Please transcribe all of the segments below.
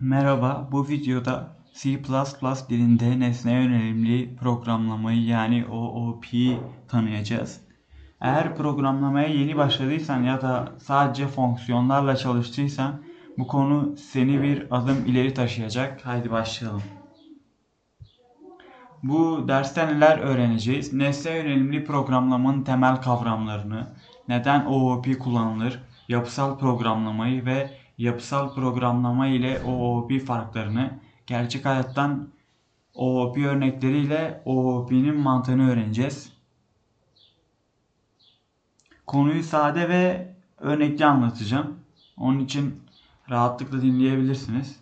Merhaba, bu videoda C++ dilinde nesne yönelimli programlamayı yani OOP'yi tanıyacağız. Eğer programlamaya yeni başladıysan ya da sadece fonksiyonlarla çalıştıysan bu konu seni bir adım ileri taşıyacak. Haydi başlayalım. Bu derste neler öğreneceğiz? Nesne yönelimli programlamanın temel kavramlarını, neden OOP kullanılır, yapısal programlamayı ve yapısal programlama ile OOP farklarını, gerçek hayattan OOP örnekleriyle OOP'nin mantığını öğreneceğiz. Konuyu sade ve örnekli anlatacağım. Onun için rahatlıkla dinleyebilirsiniz.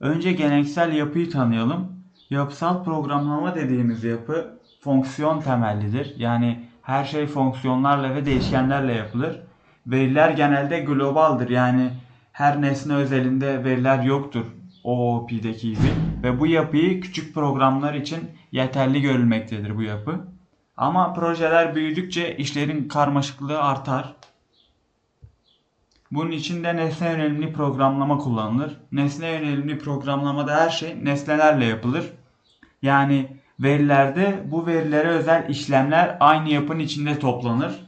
Önce geleneksel yapıyı tanıyalım. Yapısal programlama dediğimiz yapı fonksiyon temellidir. Yani her şey fonksiyonlarla ve değişkenlerle yapılır. Veriler genelde globaldir. Yani her nesne özelinde veriler yoktur OOP'deki gibi. Ve bu yapıyı küçük programlar için yeterli görülmektedir bu yapı. Ama projeler büyüdükçe işlerin karmaşıklığı artar. Bunun için de nesne yönelimli programlama kullanılır. Nesne yönelimli programlamada her şey nesnelerle yapılır. Yani verilerde bu verilere özel işlemler aynı yapının içinde toplanır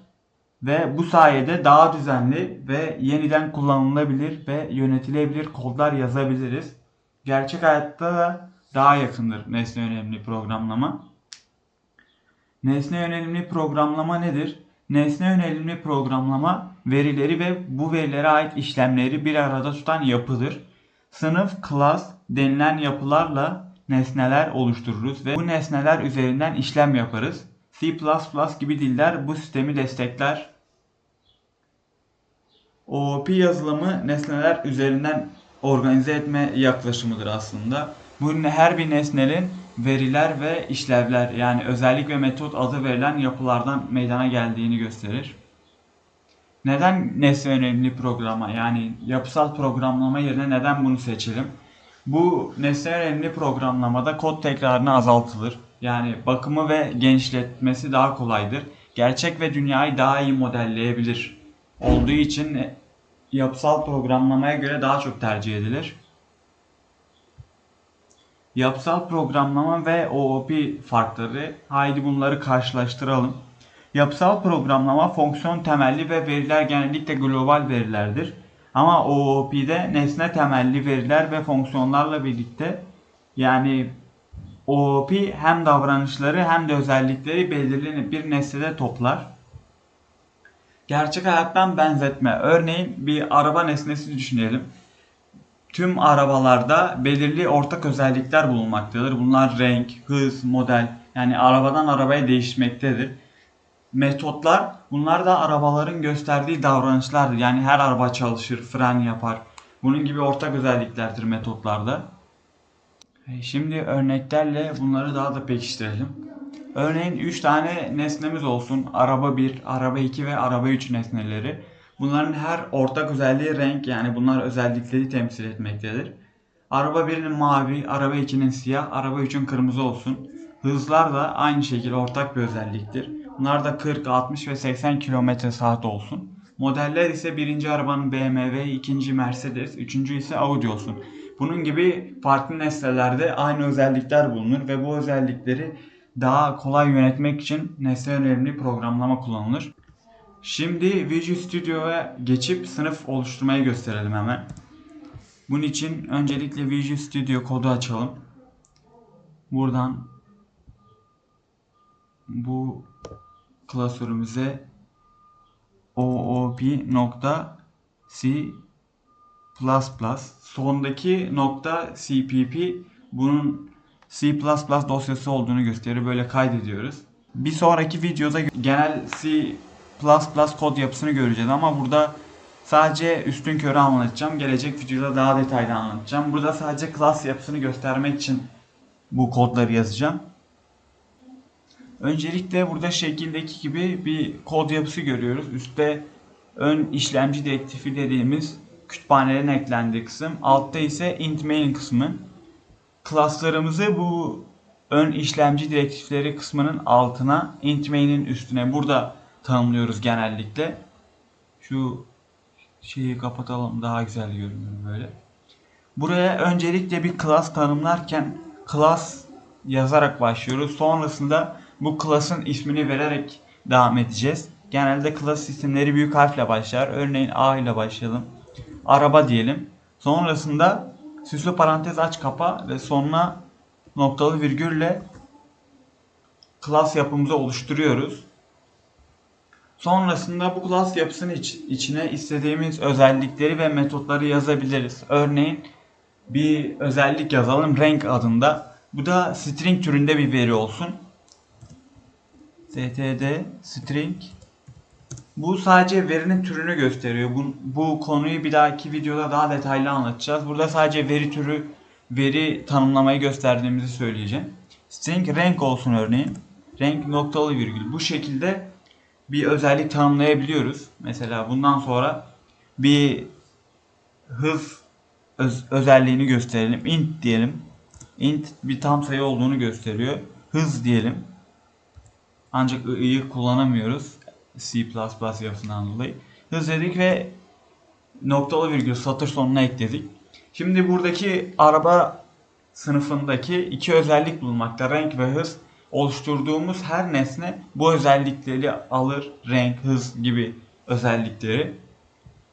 ve bu sayede daha düzenli ve yeniden kullanılabilir ve yönetilebilir kodlar yazabiliriz. Gerçek hayatta da daha yakındır nesne yönelimli programlama. Nesne yönelimli programlama nedir? Nesne yönelimli programlama verileri ve bu verilere ait işlemleri bir arada tutan yapıdır. Sınıf, class denilen yapılarla nesneler oluştururuz ve bu nesneler üzerinden işlem yaparız. C++ gibi diller bu sistemi destekler. OOP yazılımı nesneler üzerinden organize etme yaklaşımıdır aslında. Bunun her bir nesnenin veriler ve işlevler yani özellik ve metot adı verilen yapılardan meydana geldiğini gösterir. Neden nesne yönelimli programa yani yapısal programlama yerine neden bunu seçelim? Bu nesne yönelimli programlamada kod tekrarını azaltılır. Yani bakımı ve genişletmesi daha kolaydır. Gerçek ve dünyayı daha iyi modelleyebilir. Olduğu için yapısal programlamaya göre daha çok tercih edilir. Yapısal programlama ve OOP farkları. Haydi bunları karşılaştıralım. Yapısal programlama fonksiyon temelli ve veriler genellikle global verilerdir. Ama OOP'de nesne temelli veriler ve fonksiyonlarla birlikte yani OOP hem davranışları hem de özellikleri belirli bir nesnede toplar. Gerçek hayattan benzetme. Örneğin bir araba nesnesi düşünelim. Tüm arabalarda belirli ortak özellikler bulunmaktadır. Bunlar renk, hız, model yani arabadan arabaya değişmektedir. Metotlar bunlar da arabaların gösterdiği davranışlardır. Yani her araba çalışır, fren yapar. Bunun gibi ortak özelliklerdir metotlarda. Şimdi örneklerle bunları daha da pekiştirelim. Örneğin 3 tane nesnemiz olsun. Araba 1, araba 2 ve araba 3 nesneleri. Bunların her ortak özelliği renk yani bunlar özellikleri temsil etmektedir. Araba 1'in mavi, araba 2'nin siyah, araba 3'ün kırmızı olsun. Hızlar da aynı şekilde ortak bir özelliktir. Bunlar da 40, 60 ve 80 km saat olsun. Modeller ise birinci arabanın BMW, ikinci Mercedes, üçüncü ise Audi olsun. Bunun gibi farklı nesnelerde aynı özellikler bulunur ve bu özellikleri daha kolay yönetmek için nesne yönelimli programlama kullanılır. Şimdi Visual Studio'ya geçip sınıf oluşturmayı gösterelim hemen. Bunun için öncelikle Visual Studio kodu açalım. Buradan bu klasörümüze oop.c sondaki nokta cpp bunun C++ dosyası olduğunu gösterir. Böyle kaydediyoruz. Bir sonraki videoda genel C++ kod yapısını göreceğiz ama burada sadece üstün körü anlatacağım. Gelecek videoda daha detaylı anlatacağım. Burada sadece class yapısını göstermek için bu kodları yazacağım. Öncelikle burada şekildeki gibi bir kod yapısı görüyoruz. Üstte ön işlemci direktifi dediğimiz kütüphanelerin eklendiği kısım. Altta ise int main kısmı. Klaslarımızı bu ön işlemci direktifleri kısmının altına int main'in üstüne burada tanımlıyoruz genellikle. Şu şeyi kapatalım daha güzel görünüyor böyle. Buraya öncelikle bir class tanımlarken class yazarak başlıyoruz. Sonrasında bu class'ın ismini vererek devam edeceğiz. Genelde class isimleri büyük harfle başlar. Örneğin A ile başlayalım. Araba diyelim. Sonrasında süslü parantez aç kapa ve sonuna noktalı virgülle class yapımızı oluşturuyoruz. Sonrasında bu class yapısının iç- içine istediğimiz özellikleri ve metotları yazabiliriz. Örneğin bir özellik yazalım renk adında. Bu da string türünde bir veri olsun. std string bu sadece verinin türünü gösteriyor. Bu, bu konuyu bir dahaki videoda daha detaylı anlatacağız. Burada sadece veri türü, veri tanımlamayı gösterdiğimizi söyleyeceğim. String renk olsun örneğin. Renk noktalı virgül. Bu şekilde bir özellik tanımlayabiliyoruz. Mesela bundan sonra bir hız öz- özelliğini gösterelim. Int diyelim. Int bir tam sayı olduğunu gösteriyor. Hız diyelim. Ancak i'yi kullanamıyoruz. C++ yapısından dolayı. Hız dedik ve noktalı virgül satır sonuna ekledik. Şimdi buradaki araba sınıfındaki iki özellik bulunmakta. Renk ve hız. Oluşturduğumuz her nesne bu özellikleri alır. Renk, hız gibi özellikleri.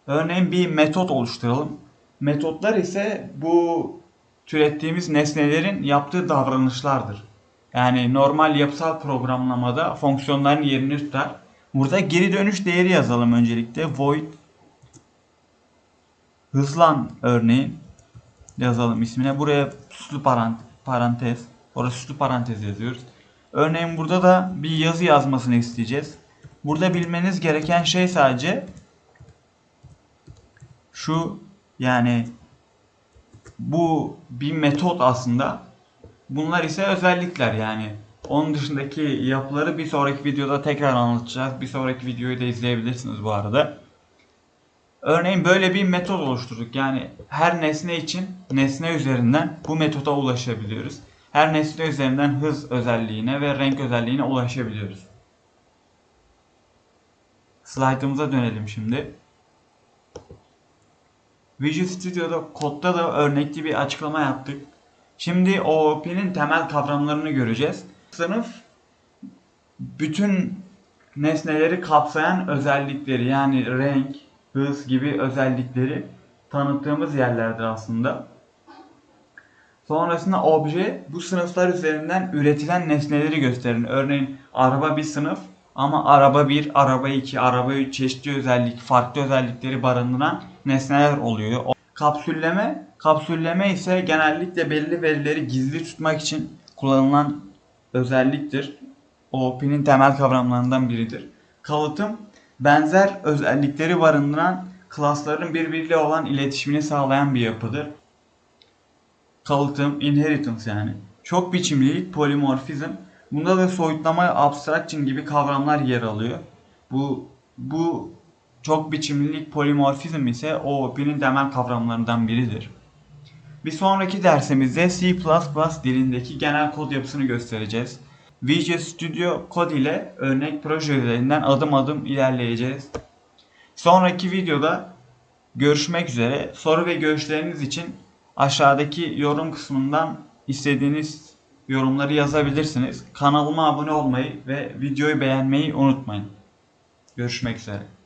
Örneğin bir metot oluşturalım. Metotlar ise bu türettiğimiz nesnelerin yaptığı davranışlardır. Yani normal yapısal programlamada fonksiyonların yerini tutar. Burada geri dönüş değeri yazalım öncelikle. Void hızlan örneğin yazalım ismine. Buraya süslü parant- parantez. Orada süslü parantez yazıyoruz. Örneğin burada da bir yazı yazmasını isteyeceğiz. Burada bilmeniz gereken şey sadece şu yani bu bir metot aslında. Bunlar ise özellikler yani. Onun dışındaki yapıları bir sonraki videoda tekrar anlatacağız. Bir sonraki videoyu da izleyebilirsiniz bu arada. Örneğin böyle bir metot oluşturduk. Yani her nesne için nesne üzerinden bu metoda ulaşabiliyoruz. Her nesne üzerinden hız özelliğine ve renk özelliğine ulaşabiliyoruz. Slaytımıza dönelim şimdi. Visual Studio'da kodda da örnekli bir açıklama yaptık. Şimdi OOP'nin temel kavramlarını göreceğiz. Sınıf bütün nesneleri kapsayan özellikleri yani renk, hız gibi özellikleri tanıttığımız yerlerdir aslında. Sonrasında obje bu sınıflar üzerinden üretilen nesneleri gösterir. Örneğin araba bir sınıf ama araba 1, araba 2, araba 3 çeşitli özellik, farklı özellikleri barındıran nesneler oluyor. Kapsülleme, kapsülleme ise genellikle belli verileri gizli tutmak için kullanılan özelliktir. OOP'nin temel kavramlarından biridir. Kalıtım, benzer özellikleri barındıran klasların birbiriyle olan iletişimini sağlayan bir yapıdır. Kalıtım, inheritance yani. Çok biçimlilik, polimorfizm. Bunda da soyutlama, abstraction gibi kavramlar yer alıyor. Bu bu çok biçimlilik, polimorfizm ise OOP'nin temel kavramlarından biridir. Bir sonraki dersimizde C++ dilindeki genel kod yapısını göstereceğiz. Visual Studio Code ile örnek projelerinden adım adım ilerleyeceğiz. Sonraki videoda görüşmek üzere. Soru ve görüşleriniz için aşağıdaki yorum kısmından istediğiniz yorumları yazabilirsiniz. Kanalıma abone olmayı ve videoyu beğenmeyi unutmayın. Görüşmek üzere.